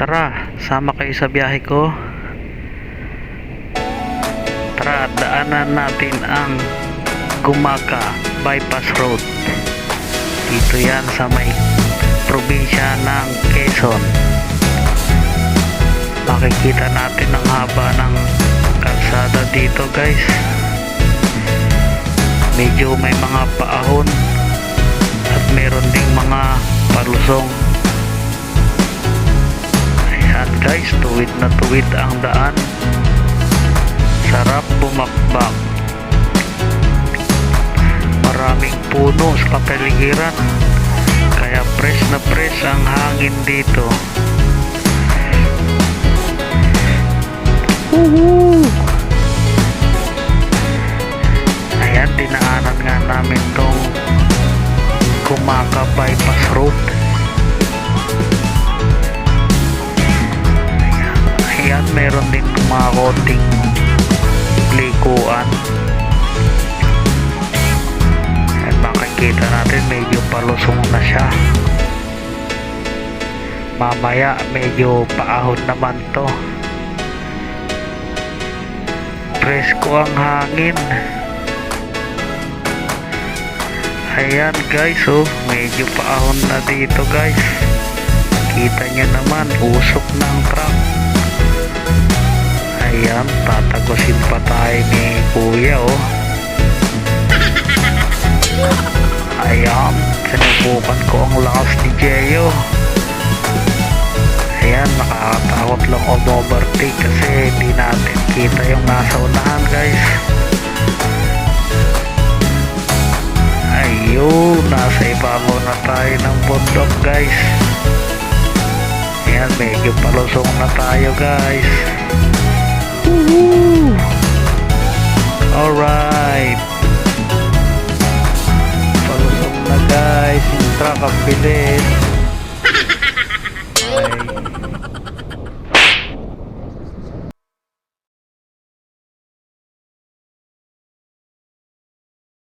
Tara, sama kayo sa biyahe ko. Tara, daanan natin ang Gumaka Bypass Road. Dito yan sa may probinsya ng Quezon. Makikita natin ang haba ng kalsada dito guys. Medyo may mga paahon at meron ding mga palusong. Guys, tuwid na tuwid ang daan. Sarap bumakbak. Maraming puno sa kapaligiran. Kaya fresh na fresh ang hangin dito. Woohoo! Ayan, dinaanan nga namin tong Kumaka Bypass Road. Meron din mga konting likuan. Ayan, makikita natin medyo palusong na siya. Mamaya, medyo paahon naman to. Presko ang hangin. Ayan guys, oh, medyo paahon na dito guys. Kita nyo naman, usok ng truck. Ayan, tatagusin pa tayo ni kuya, oh. Ayan, sinubukan ko ang lakas ni Jeyo. Ayan, nakakatakot lang overtake kasi hindi natin kita yung nasa unahan guys. Ayun, nasa ibabaw na tayo ng bundok guys. Ayan, medyo palusong na tayo guys. Guys. Yung truck ang bilis.